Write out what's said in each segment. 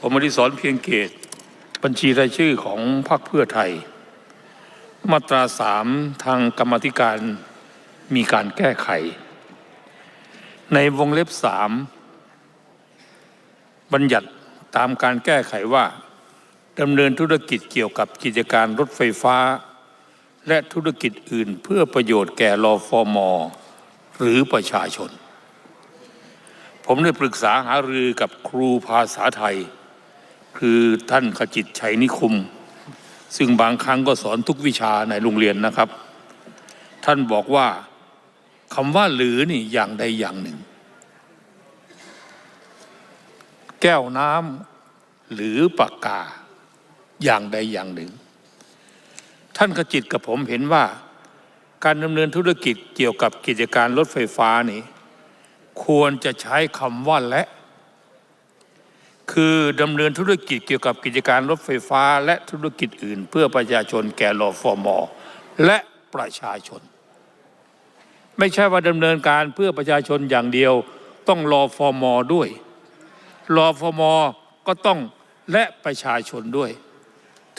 ผมอดิศรเพียงเกต บัญชีรายชื่อของพรรคเพื่อไทย มาตราสามทางกรรมธิการมีการแก้ไข ในวงเล็บสามบัญญัติตามการแก้ไขว่าดำเนินธุรกิจเกี่ยวกับกิจการรถไฟฟ้า และธุรกิจอื่นเพื่อประโยชน์แก่รอฟอมอหรือประชาชน ผมได้ปรึกษาหารือกับครูภาษาไทย คือท่านขจิตชัยนิคม ซึ่งบางครั้งก็สอนทุกวิชาในโรงเรียนนะครับ ท่านบอกว่าคำว่าหรือนี่อย่างใดอย่างหนึ่ง แก้วน้ำหรือปากกาอย่างใดอย่างหนึ่ง ท่านขจิตกับผมเห็นว่า การดำเนินธุรกิจเกี่ยวกับกิจการรถไฟฟ้านี่ ควรจะใช้คำว่าและ คือดำเนินธุรกิจเกี่ยวกับกิจการรถไฟฟ้าและธุรกิจอื่น เพื่อประชาชนแก่รอฟอมอและประชาชน ไม่ใช่ว่าดำเนินการเพื่อประชาชนอย่างเดียว ต้องรอฟอมอด้วยรอฟอมอก็ต้องและประชาชนด้วย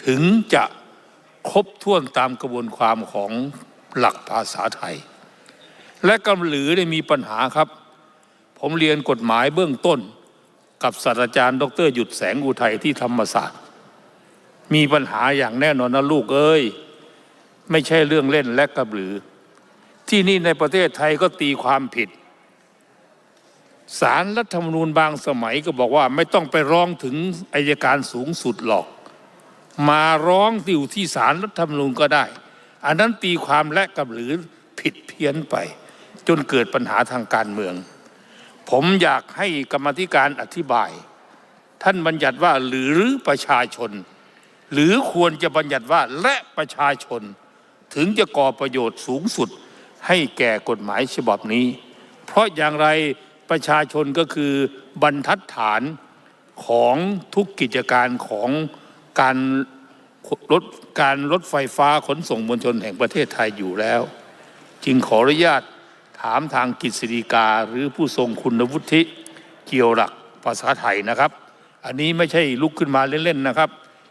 ถึงจะครบถ้วนตามกระบวนความของหลักภาษาไทย และกำหรือได้มีปัญหาครับ ผมเรียนกฎหมายเบื้องต้น กับศาสตราจารย์ ดร หยุดแสงอุทัยที่ธรรมศาสตร์ มีปัญหาอย่างแน่นอนนะลูกเอ้ย ไม่ใช่เรื่องเล่นและกระบือ ที่นี่ในประเทศไทยก็ตีความผิดสารรัฐธรรมนูญบางสมัยก็บอกว่าไม่ต้องไปร้องถึงอายการสูงสุดหรอก มาร้องอยู่ที่สารรัฐธรรมนูญก็ได้ อันนั้นตีความและกับหรือผิดเพี้ยนไป จนเกิดปัญหาทางการเมือง ผมอยากให้กรรมธิการอธิบาย ท่านบัญญัติว่าหรือประชาชน หรือควรจะบัญญัติว่าและประชาชน ถึงจะก่อประโยชน์สูงสุดให้แก่กฎหมายฉบับนี้ เพราะอย่างไรประชาชนก็คือบรรทัดฐานของทุกกิจการของการรถการรถไฟฟ้าขนส่งมวลชนแห่งประเทศไทยอยู่แล้ว จึงขออนุญาต ถามทางกิจสฎีกาหรือผู้ทรงคุณวุฒิเกี่ยวหลักภาษาไทยนะครับ อันนี้ไม่ใช่ลุกขึ้นมาเล่นๆนะครับ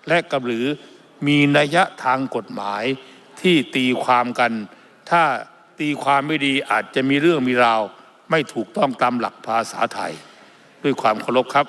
และกับหรือมีนัยยะทางกฎหมายที่ตีความกัน ถ้าตีความไม่ดีอาจจะมีเรื่องมีราว ไม่ถูกต้องตามหลักภาษาไทย ด้วยความเคารพครับ